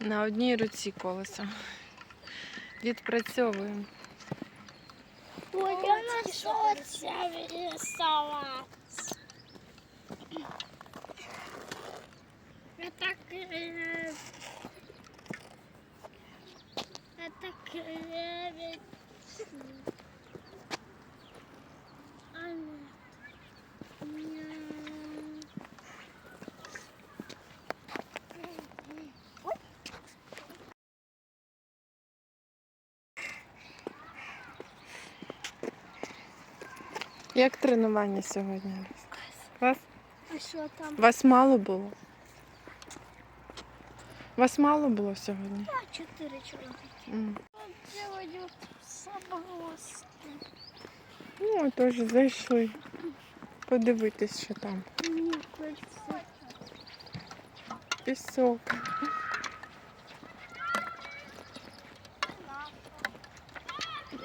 На одній руці колесо. Відпрацьовуємо. Ой, я нашелся Рисовать. Это клевет. Это клевет. А нет. Як тренування сьогодні? Аліс? Вас, А что там? вас мало було? Вас мало було сьогодні? А, четыре человека. М. Делаю соброски. Ну, теж зайшли. Подивитись, що там. Мне кольцо. Пісок.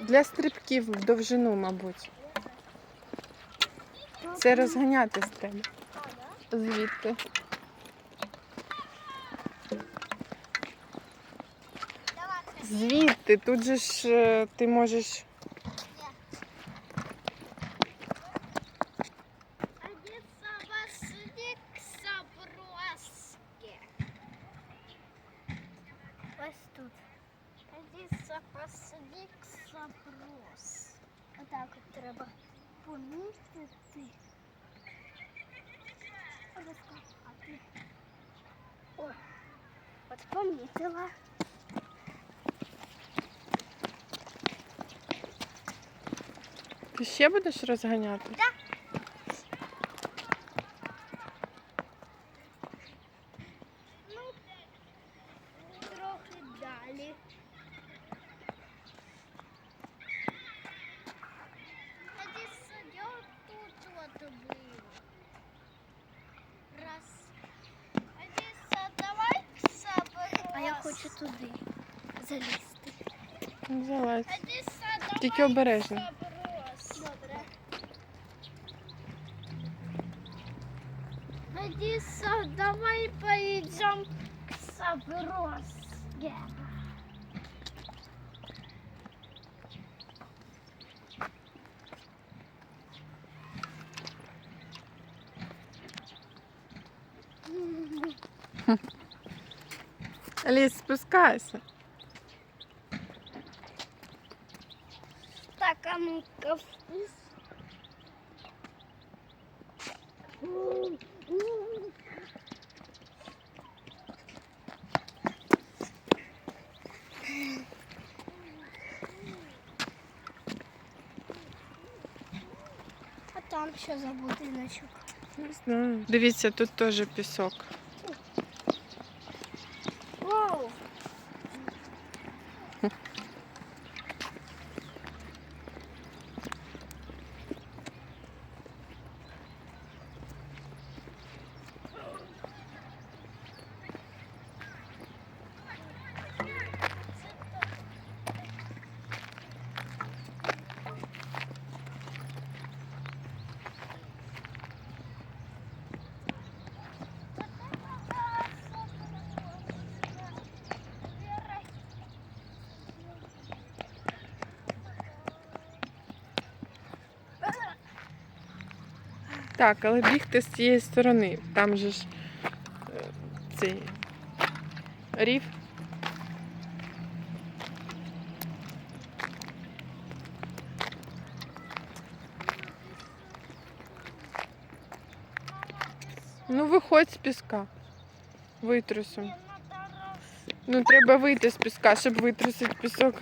Для стрибків в довжину, мабуть. Це розганятись треба. Звідти. Звідти. Тут же ж е, ти можеш. Ось соброс. Отак от треба помітити. О, от помітила. Ти ще будеш розганяти? Ну, хочу туди залізти. Залазь. Одіса, давай Тільки обережно. соберось. Добре. Одіса, давай поїдемо к Саброске. Аліс, спускайся. Так, а ну-ка вкус. А там що за будиночок? Не знаю. Дивіться, тут теж пісок. Так, але бігти з цієї сторони. Там же ж е, цей рів. Ну, виходь з піска. Витрусом. Ну, треба вийти з піска, щоб витрусити пісок.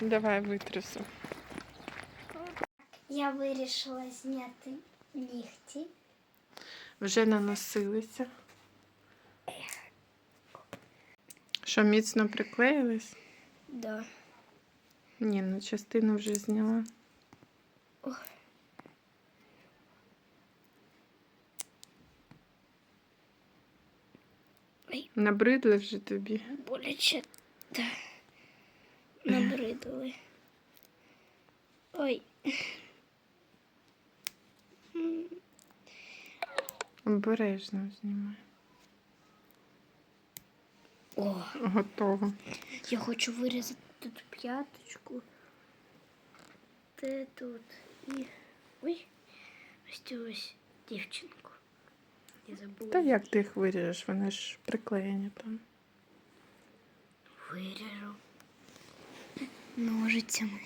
Давай витрусу. Я вирішила зняти нігті. Вже наносилися. Що міцно приклеїлись? Да. Ні, ну частину вже зняла. Ох. Набридли вже тобі. Боляче да. набридли. Ой. Обережно знімай. О, Готово. я хочу вирізати тут п'яточку. Те тут. І. Ой. Ось цю ось дівчинку. Я забула. Та як ти їх виріжеш? Вони ж приклеєні там. Виріжу. Ножицями.